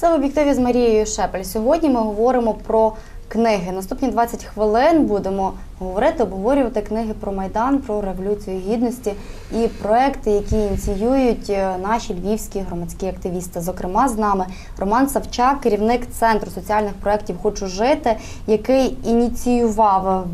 Це в об'єктиві з Марією Шепель. Сьогодні ми говоримо про книги. Наступні 20 хвилин будемо говорити, обговорювати книги про майдан, про революцію гідності і проекти, які ініціюють е, наші львівські громадські активісти. Зокрема, з нами Роман Савчак, керівник центру соціальних проєктів Хочу жити, який ініціював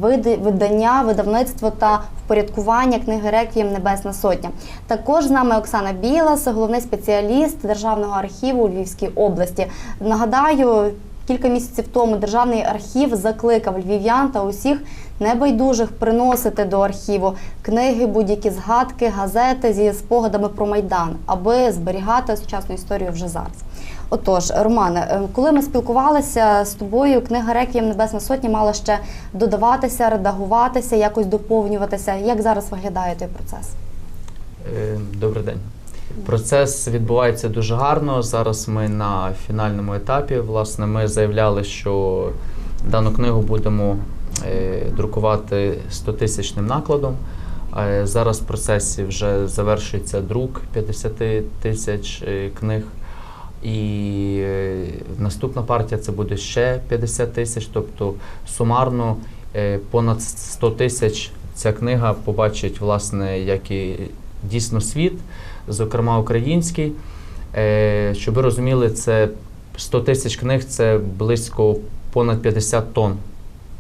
видання, видавництво та впорядкування книги Реквієм Небесна Сотня. Також з нами Оксана Білас, головний спеціаліст Державного архіву у Львівській області. Нагадаю, кілька місяців тому Державний архів закликав львів'ян та усіх небайдужих приносити до архіву книги, будь-які згадки, газети зі спогадами про майдан, аби зберігати сучасну історію вже зараз. Отож, Романе, е, коли ми спілкувалися з тобою, книга Реквієм Небесна Сотня мала ще додаватися, редагуватися, якось доповнюватися. Як зараз виглядає той процес? Е, Добрий день. Процес відбувається дуже гарно. Зараз ми на фінальному етапі. Власне, ми заявляли, що дану книгу будемо е, друкувати 100-тисячним накладом. Е, Зараз в процесі вже завершується друк 50 тисяч е, книг. І наступна партія це буде ще 50 тисяч, тобто сумарно понад 100 тисяч ця книга побачить, власне, як і дійсно світ, зокрема український. Е, Щоб ви розуміли, це 100 тисяч книг це близько понад 50 тонн.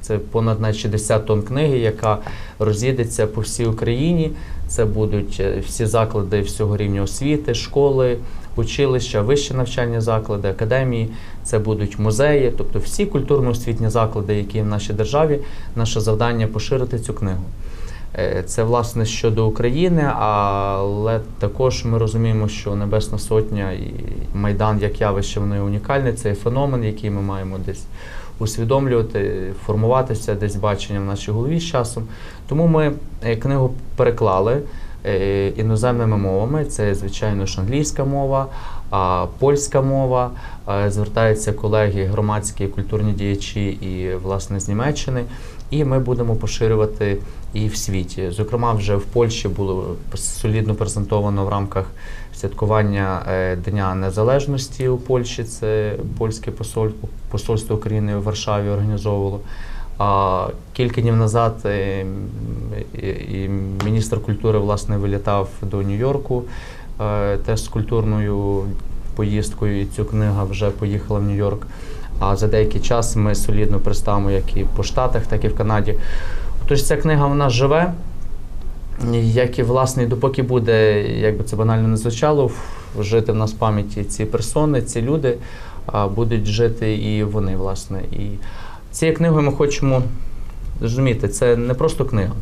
Це понад навіть 60 тонн книги, яка роз'їдеться по всій Україні. Це будуть е, всі заклади всього рівня освіти, школи, училища, вищі навчальні заклади, академії. Це будуть музеї, тобто всі культурно-освітні заклади, які в нашій державі. Наше завдання поширити цю книгу. Е, Це власне щодо України, але також ми розуміємо, що Небесна Сотня і Майдан як явище воно є унікальне. Це феномен, який ми маємо десь усвідомлювати, формуватися десь бачення в нашій голові з часом. Тому ми е, книгу переклали е, іноземними мовами. Це, звичайно ж, англійська мова, а польська мова. Звертаються колеги, громадські культурні діячі і власне з Німеччини. І ми будемо поширювати і в світі. Зокрема, вже в Польщі було солідно презентовано в рамках святкування е, Дня Незалежності у Польщі. Це польське посоль- посольство України в Варшаві організовувало. А кілька днів назад е, і- і міністр культури власне вилітав до Нью-Йорку е, теж з культурною поїздкою. І цю книга вже поїхала в Нью-Йорк. А за деякий час ми солідно представимо як і по Штатах, так і в Канаді. Тож ця книга вона живе, як і власне, допоки буде, як би це банально не звучало, жити в нас в пам'яті ці персони, ці люди, будуть жити і вони, власне. І цією книгою ми хочемо зрозуміти, це не просто книга,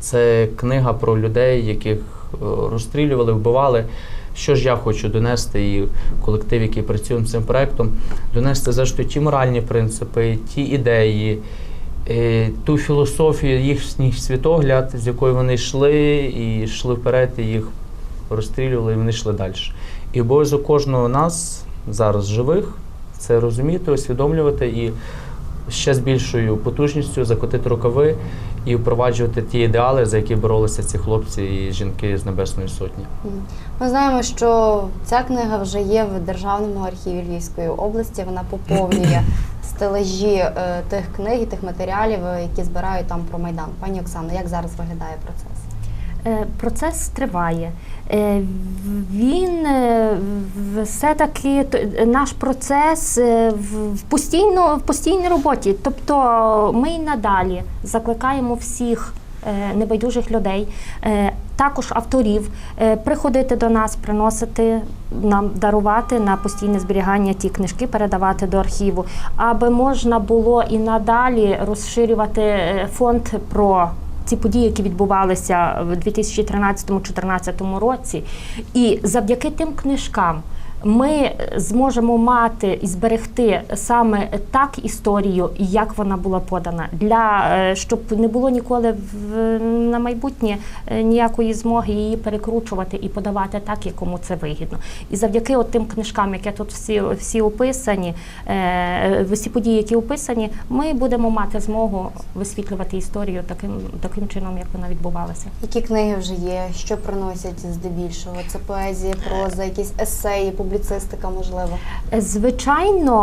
це книга про людей, яких е, розстрілювали, вбивали. Що ж я хочу донести і колектив, який працює цим проектом, донести завжди ті моральні принципи, ті ідеї, е, ту філософію, їхній світогляд, з якою вони йшли, і йшли вперед, і їх розстрілювали, і вони йшли далі. І обов'язок кожного нас зараз живих це розуміти, усвідомлювати і ще з більшою потужністю закотити рукави і впроваджувати ті ідеали, за які боролися ці хлопці і жінки з Небесної Сотні. Ми знаємо, що ця книга вже є в Державному архіві Львівської області. Вона поповнює стележі е, тих книг і тих матеріалів, е, які збирають там про майдан. Пані Оксано, як зараз виглядає процес? Е, Процес триває. Е, Він е, все-таки наш процес в постійно в постійній роботі. Тобто ми й надалі закликаємо всіх небайдужих людей, також авторів, приходити до нас, приносити нам дарувати на постійне зберігання ті книжки, передавати до архіву, аби можна було і надалі розширювати фонд про ці події, які відбувалися в 2013-2014 році, і завдяки тим книжкам. Ми зможемо мати і зберегти саме так історію, як вона була подана, для е, щоб не було ніколи в на майбутнє е, ніякої змоги її перекручувати і подавати так, якому це вигідно. І завдяки тим книжкам, які тут всі всі описані, е, всі події, які описані, ми будемо мати змогу висвітлювати історію таким таким чином, як вона відбувалася. Які книги вже є? Що приносять здебільшого? Це поезія, проза, якісь есеї, публіцистика, можливо. Звичайно,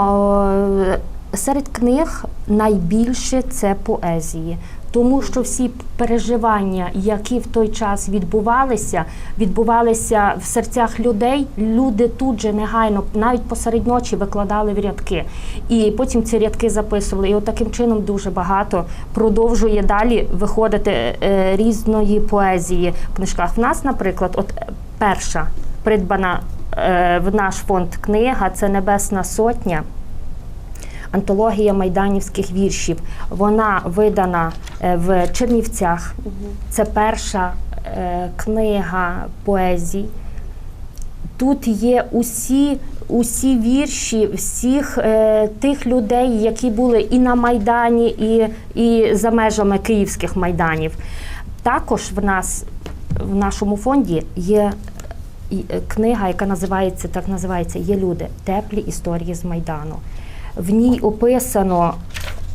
е, серед книг найбільше це поезії. Тому що всі переживання, які в той час відбувалися, відбувалися в серцях людей. Люди тут же негайно, навіть посеред ночі, викладали в рядки. І потім ці рядки записували. І от таким чином дуже багато продовжує далі виходити е, різної поезії в книжках. В нас, наприклад, от е, перша придбана е, в наш фонд книга це Небесна Сотня. Антологія майданівських віршів. Вона видана е, в Чернівцях. Це перша е, книга поезій. Тут є усі, усі вірші всіх е, тих людей, які були і на Майдані, і, і за межами київських майданів. Також в нас в нашому фонді є е, книга, яка називається так називається Є люди. Теплі історії з Майдану. В ній описано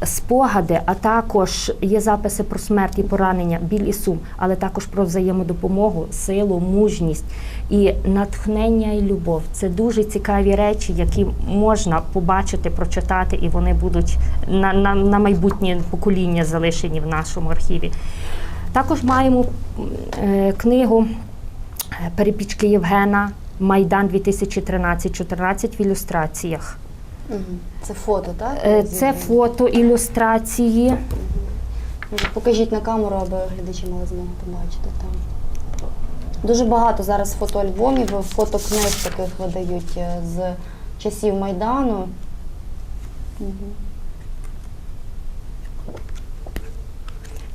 спогади, а також є записи про смерть і поранення, біль і сум, але також про взаємодопомогу, силу, мужність і натхнення і любов. Це дуже цікаві речі, які можна побачити, прочитати, і вони будуть на, на, на майбутнє покоління залишені в нашому архіві. Також маємо е, книгу е, Перепічки Євгена Майдан 2013-14 в ілюстраціях. Це фото, так? Е, Це фото ілюстрації. Покажіть на камеру, аби глядачі мали змогу побачити там. Дуже багато зараз фотоальбомів, фотокниг таких видають е, з часів Майдану. Угу.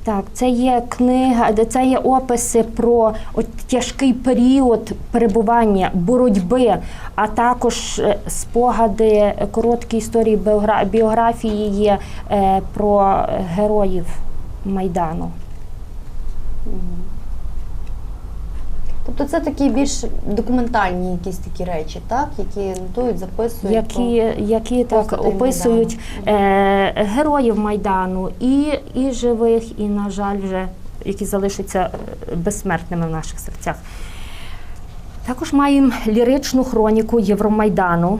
Так, це є книга, де це є описи про от тяжкий період перебування, боротьби, а також е, спогади, е, короткі історії біографії є е, про героїв Майдану. Тобто це такі більш документальні якісь такі речі, так? Які нотують, записують. які, які так описують е, героїв Майдану, і, і живих, і, на жаль, вже які залишаться е, безсмертними в наших серцях. Також маємо ліричну хроніку Євромайдану.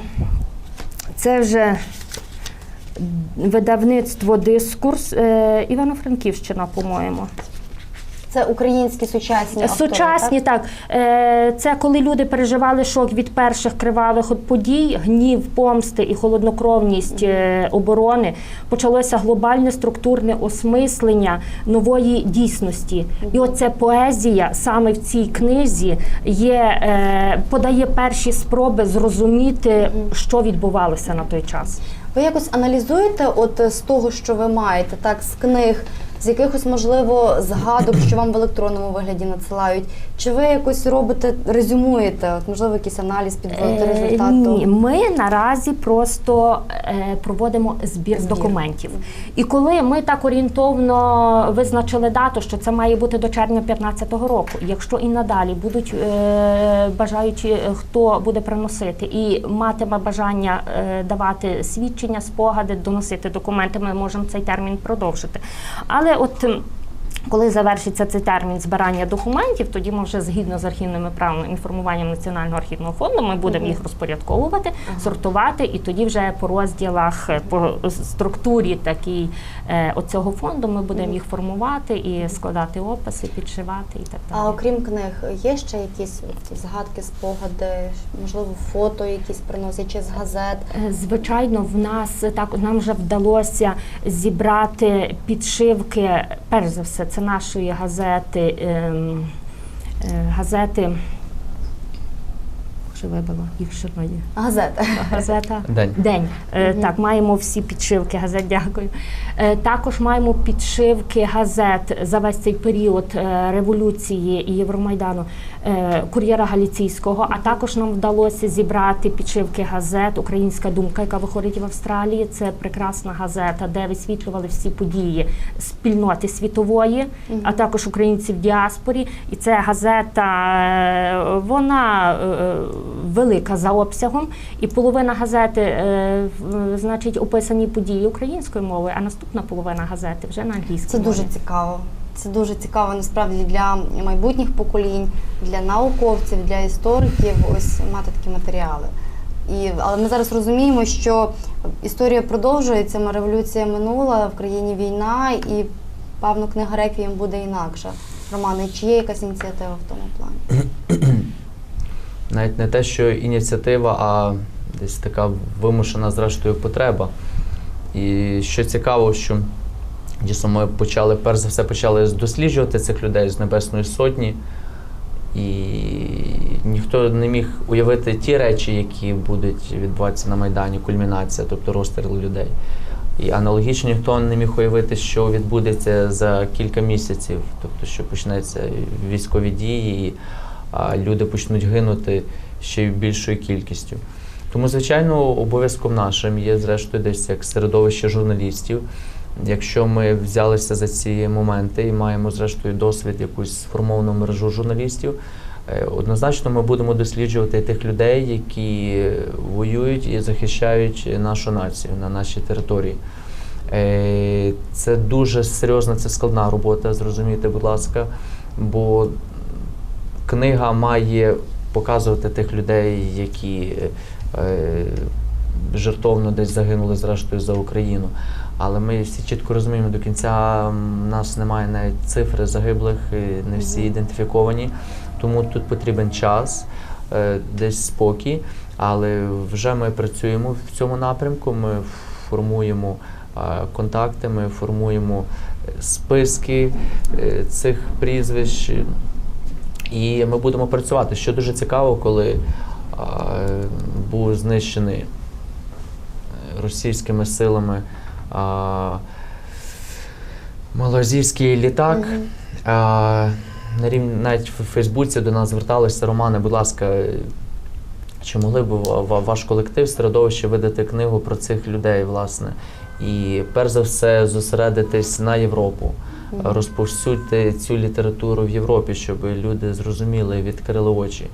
Це вже видавництво дискурс е, Івано-Франківщина, по-моєму. Це українські сучасні автори, Сучасні, так? так. Е, Це коли люди переживали шок від перших кривавих подій, гнів, помсти і холоднокровність е, оборони, почалося глобальне структурне осмислення нової дійсності. І оце поезія саме в цій книзі є, е, подає перші спроби зрозуміти, що відбувалося на той час. Ви якось аналізуєте, от з того, що ви маєте, так, з книг, з якихось, можливо, згадок, що вам в електронному вигляді надсилають? Чи ви якось робите, резюмуєте, от, можливо, якийсь аналіз підводите Е, результату? Ні, ми наразі просто е, проводимо збір, Збір. документів. І коли ми так орієнтовно визначили дату, що це має бути до червня 2015 року, якщо і надалі будуть е, бажаючі, е, хто буде приносити і матиме бажання давати свідчення, спогади, доносити документи, ми можемо цей термін продовжити. Але от. м, коли завершиться цей термін збирання документів, тоді ми вже згідно з архівними правилами інформуванням Національного архівного фонду ми будемо їх розпорядковувати, сортувати, і тоді вже по розділах, е, по структурі такій е, оцього фонду ми будемо їх формувати і складати описи, підшивати і так далі. А окрім книг, є ще якісь згадки, спогади, можливо, фото якісь приносять, чи з газет? Е, Звичайно, в нас так нам вже вдалося зібрати підшивки. Перш за все, нашої газети. ем, е, газети. Вибило їх ще є. Газети. Газета День. День. Е, Так, маємо всі підшивки газет. Дякую. Е, Також маємо підшивки газет за весь цей період е, революції і Євромайдану е, кур'єра Галіційського. А також нам вдалося зібрати підшивки газет Українська думка, яка виходить в Австралії. Це прекрасна газета, де висвітлювали всі події спільноти світової, а також українців в діаспорі. І це газета, вона велика за обсягом, і половина газети, е, значить, описані події українською мовою, а наступна половина газети вже на англійській Це мові. дуже цікаво. це дуже цікаво насправді для майбутніх поколінь, для науковців, для істориків. Ось мати такі матеріали. І, але ми зараз розуміємо, що історія продовжується, революція минула, в країні війна, і певно книга Реквієм буде інакша. Романе, чи є якась ініціатива в тому плані? навіть не те, що ініціатива, а десь така вимушена зрештою потреба. І що цікаво, що дійсно ми почали, перш за все, почали досліджувати цих людей з Небесної Сотні. І ніхто не міг уявити ті речі, які будуть відбуватися на Майдані, кульмінація, тобто розстріл людей. І аналогічно ніхто не міг уявити, що відбудеться за кілька місяців, тобто що почнеться військові дії, а, люди почнуть гинути ще більшою кількістю. Тому, звичайно, обов'язком нашим є, зрештою, десь як середовище журналістів. Якщо ми взялися за ці моменти і маємо, зрештою, досвід, якусь сформовану мережу журналістів, е, однозначно ми будемо досліджувати тих людей, які воюють і захищають нашу націю на нашій території. Е, Це дуже серйозна, це складна робота, зрозумійте, будь ласка, бо книга має показувати тих людей, які е, жертовно десь загинули зрештою за Україну. Але ми всі чітко розуміємо, до кінця м, нас немає навіть цифри загиблих, не всі ідентифіковані. Тому тут потрібен час, е, десь спокій. Але вже ми працюємо в цьому напрямку. Ми формуємо е, контакти, ми формуємо е, списки е, цих прізвищ. І ми будемо працювати. Що дуже цікаво, коли е, був знищений е, російськими силами е, малазійський літак. А, на рівні навіть в Фейсбуці до нас зверталися Романе, будь ласка, чи могли б ва- ва- ваш колектив середовище видати книгу про цих людей, власне, і перш за все зосередитись на Європу. Розповсюдьте цю літературу в Європі, щоб люди зрозуміли, відкрили очі.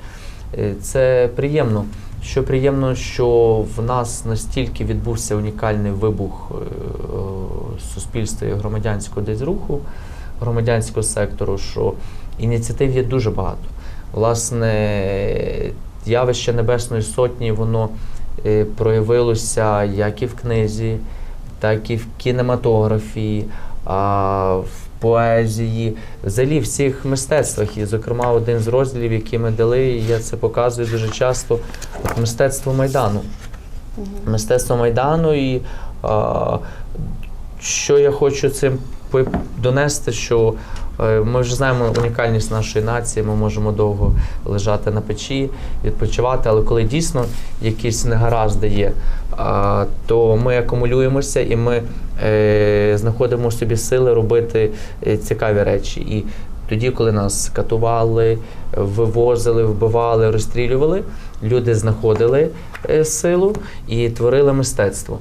Е, Це приємно. Що приємно, що в нас настільки відбувся унікальний вибух е, суспільства і громадянського десь руху, громадянського сектору, що ініціатив є дуже багато. Власне, явище Небесної Сотні, воно е, проявилося як і в книзі, так і в кінематографії, в поезії, взагалі всіх мистецтвах. І, зокрема, один з розділів, який ми дали, і я це показую дуже часто, от мистецтво Майдану. Мистецтво Майдану і а, що я хочу цим донести, що ми вже знаємо унікальність нашої нації, ми можемо довго лежати на печі, відпочивати, але коли дійсно якісь негаразди є, то ми акумулюємося і ми е, знаходимо в собі сили робити е, цікаві речі. І тоді, коли нас катували, вивозили, вбивали, розстрілювали, люди знаходили е, силу і творили мистецтво.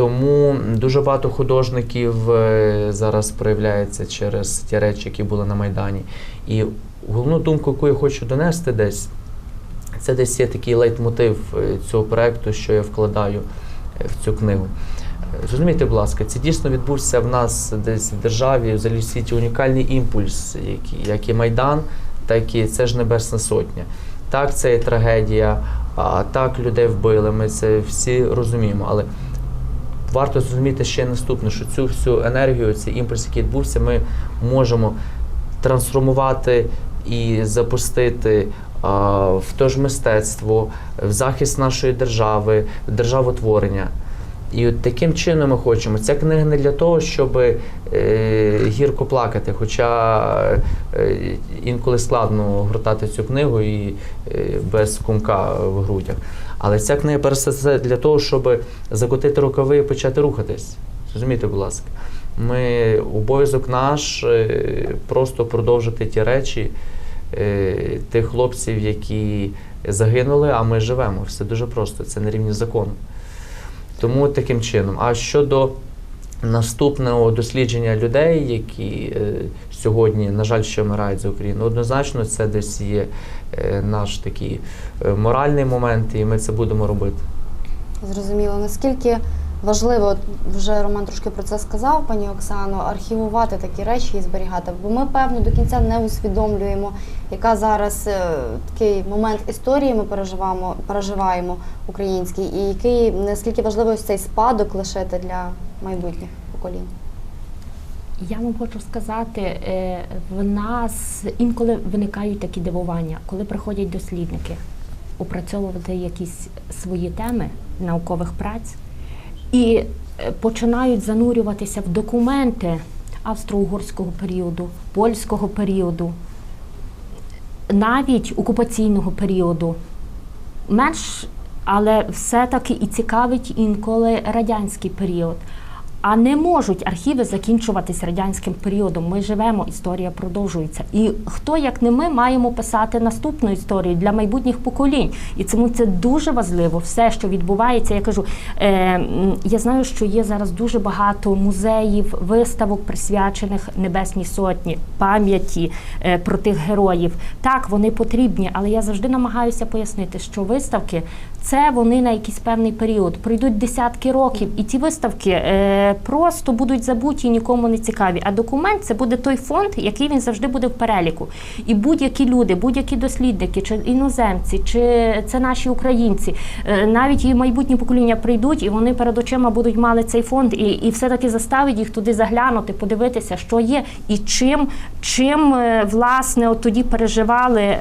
Тому дуже багато художників е, зараз проявляється через ті речі, які були на Майдані. І головну думку, яку я хочу донести десь, це десь є такий лейтмотив е, цього проекту, що я вкладаю е, в цю книгу. Зрозумійте, будь ласка, це дійсно відбувся в нас десь в державі, в світі унікальний імпульс, як і Майдан, так і це ж Небесна Сотня. Так, це є трагедія, а так людей вбили. Ми це всі розуміємо. Але варто зрозуміти ще наступне, що цю всю енергію, цей імпульс, який відбувся, ми можемо трансформувати і запустити в те ж мистецтво, в захист нашої держави, в державотворення. І от таким чином ми хочемо. Ця книга не для того, щоб е, гірко плакати, хоча е, інколи складно гортати цю книгу і е, без кумка в грудях. Але ця книга перш за для того, щоб закотити рукави і почати рухатись. Зрозумійте, будь ласка. Ми обов'язок наш е, просто продовжити ті речі е, тих хлопців, які загинули, а ми живемо. Все дуже просто, це на рівні закону. Тому таким чином. А щодо наступного дослідження людей, які е, сьогодні, на жаль, ще вмирають за Україну, однозначно це десь є е, наш такий е, моральний момент, і ми це будемо робити. Зрозуміло, наскільки важливо, вже Роман трошки про це сказав, пані Оксано, архівувати такі речі і зберігати. Бо ми, певно, до кінця не усвідомлюємо, яка зараз е, такий момент історії ми переживаємо, переживаємо український, і який наскільки важливо цей спадок лишити для майбутніх поколінь. Я вам хочу сказати, е, в нас інколи виникають такі дивування, коли приходять дослідники опрацьовувати якісь свої теми наукових праць і е, починають занурюватися в документи австро-угорського періоду, польського періоду, навіть окупаційного періоду. Менш, але все-таки і цікавить інколи радянський період. А не можуть архіви закінчуватись радянським періодом. Ми живемо, історія продовжується. І хто, як не ми, маємо писати наступну історію для майбутніх поколінь. І тому це дуже важливо. Все, що відбувається, я кажу, е, я знаю, що є зараз дуже багато музеїв, виставок, присвячених Небесній Сотні, пам'яті е, про тих героїв. Так, вони потрібні, але я завжди намагаюся пояснити, що виставки це вони на якийсь певний період. Пройдуть десятки років, і ті виставки е, просто будуть забуті і нікому не цікаві. А документ це буде той фонд, який він завжди буде в переліку. І будь-які люди, будь-які дослідники, чи іноземці, чи це наші українці, е, навіть і майбутні покоління прийдуть, і вони перед очима будуть мали цей фонд, і, і все-таки заставить їх туди заглянути, подивитися, що є, і чим, чим е, власне от тоді переживали,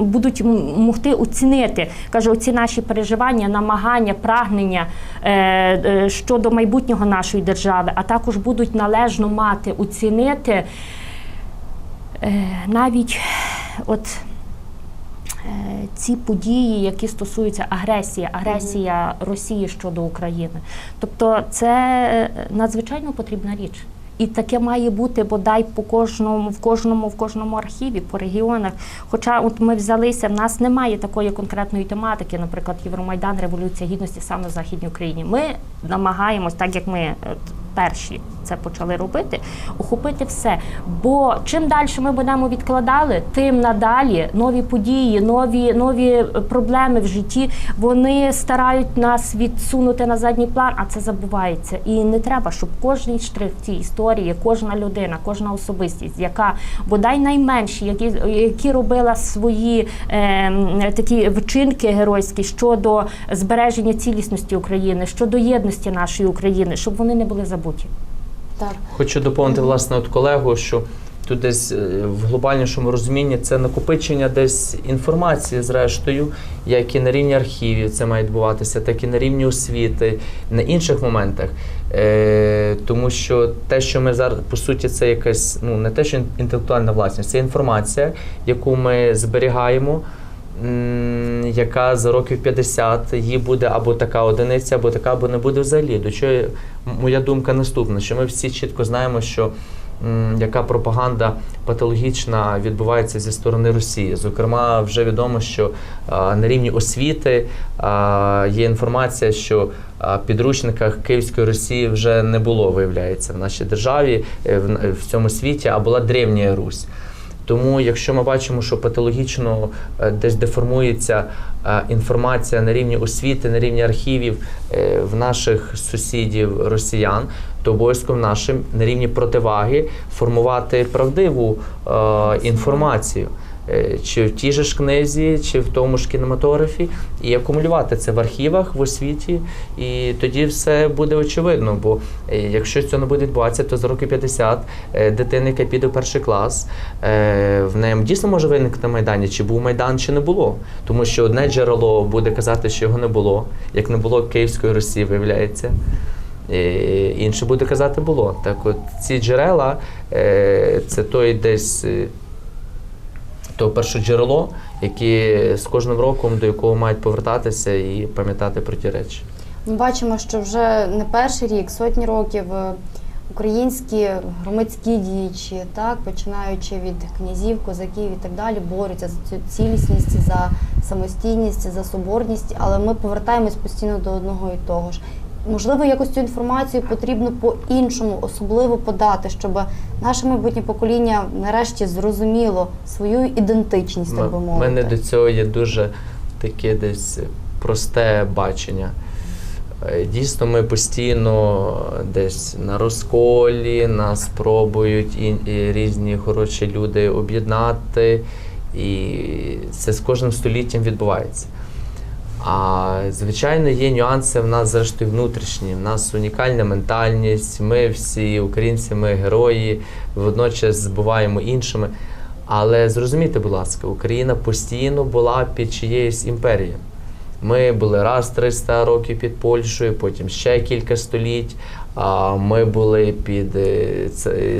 будуть могти оцінити. Кажу, оці наші переживання, намагання, прагнення е, е, щодо майбутнього нашої держави, а також будуть належно мати, оцінити е, навіть от. Ці події, які стосуються агресії, агресія Росії щодо України, тобто це надзвичайно потрібна річ. І таке має бути бодай по кожному, в кожному, в кожному архіві, по регіонах. Хоча от ми взялися, в нас немає такої конкретної тематики, наприклад, Євромайдан, Революція Гідності саме в Західній Україні. Ми намагаємось, так як ми от, перші це почали робити, охопити все. Бо чим далі ми будемо відкладали, тим надалі нові події, нові, нові проблеми в житті вони старають нас відсунути на задній план, а це забувається. І не треба, щоб кожний штрих в цій історії, кожна людина, кожна особистість, яка бодай найменші, які, які робила свої е, такі вчинки геройські щодо збереження цілісності України, щодо єдності нашої України, щоб вони не були забуті. Так. Хочу доповнити власне от колегу, що тут десь е, в глобальнішому розумінні це накопичення десь інформації, зрештою, як і на рівні архівів це має відбуватися, так і на рівні освіти, на інших моментах. Е, тому що те, що ми зараз по суті, це якась ну не те, що інтелектуальна власність, це інформація, яку ми зберігаємо. Яка за років 50 її буде або така одиниця, або така, або не буде взагалі. До чого моя думка наступна, що ми всі чітко знаємо, що яка пропаганда патологічна відбувається зі сторони Росії. Зокрема, вже відомо, що на рівні освіти є інформація, що підручниках Київської Росії вже не було, виявляється, в нашій державі, е, в цьому світі, а була Древня Русь. Тому, якщо ми бачимо, що патологічно е, десь деформується е, інформація на рівні освіти, на рівні архівів е, в наших сусідів росіян, то обов'язково нашим на рівні противаги формувати правдиву інформацію. Е, Чи в тій же ж книзі, чи в тому ж кінематографі, і акумулювати це в архівах, в освіті, і тоді все буде очевидно. Бо е, якщо цього не буде відбуватися, то за роки 50 е, дитина, яка піде в перший клас, в неї дійсно може виникнути Майдані, чи був Майдан, чи не було. Тому що одне джерело буде казати, що його не було, як не було Київської Росії, виявляється. Інше буде казати було. Так от ці джерела це той десь то перше джерело, яке з кожним роком до якого мають повертатися і пам'ятати про ті речі. Ми бачимо, що вже не перший рік, сотні років е, українські громадські діячі, так починаючи від князів, козаків і так далі, борються за цю цілісність, за самостійність, за соборність, але ми повертаємось постійно до одного і того ж. Можливо, якось цю інформацію потрібно по-іншому, особливо подати, щоб наше майбутнє покоління нарешті зрозуміло свою ідентичність, так би У мовити. мене до цього є дуже таке десь просте бачення. Е, Дійсно, ми постійно десь на розколі, нас пробують і, і різні хороші люди об'єднати, і це з кожним століттям відбувається. А звичайно, є нюанси в нас, зрештою, внутрішні. В нас унікальна ментальність. Ми всі українці, ми герої, водночас збуваємо іншими. Але зрозумійте, будь ласка, Україна постійно була під чиєюсь імперією. Ми були раз 300 років під Польщею, потім ще кілька століть. Ми були під е,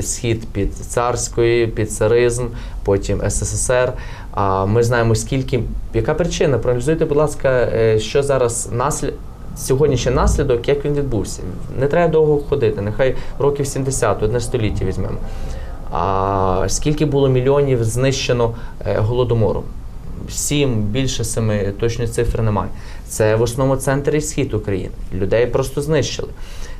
схід під царською, під царизм, потім СССР. А Ми знаємо, скільки яка причина. Проаналізуйте, будь ласка, е, що зараз наслід. Сьогоднішній наслідок, як він відбувся. Не треба довго ходити, нехай років 70, одне століття візьмемо. А скільки було мільйонів знищено е, голодомором? Сім, більше семи, точної цифри немає. Це в основному центр і схід України. Людей просто знищили.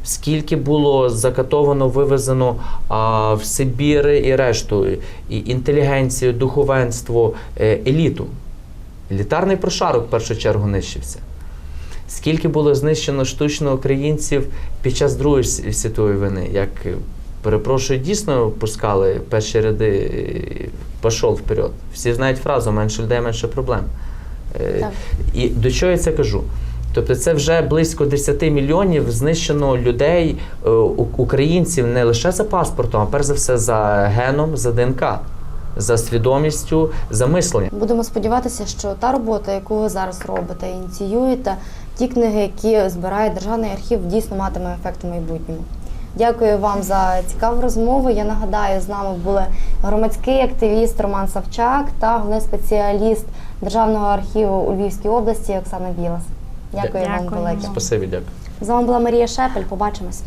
Скільки було закатовано, вивезено а, в Сибір і решту, і інтелігенцію, духовенство, е, еліту. Елітарний прошарок в першу чергу нищився. Скільки було знищено штучно українців під час Другої світової війни, як е, перепрошую, дійсно пускали перші ряди, е, пішов вперед. Всі знають фразу менше людей, менше проблем. Так. І до чого я це кажу? Тобто це вже близько 10 мільйонів знищено людей, е, українців не лише за паспортом, а перш за все за геном, за ДНК, за свідомістю, за мисленням. Будемо сподіватися, що та робота, яку ви зараз робите, ініціюєте, ті книги, які збирає державний архів, дійсно матиме ефект у майбутньому. Дякую вам за цікаву розмову. Я нагадаю, з нами були громадський активіст Роман Савчак та головний спеціаліст Державного архіву у Львівській області Оксана Білас. Дякую, дякую. вам велике. Спасибі, дякую. З вами була Марія Шепель. Побачимось.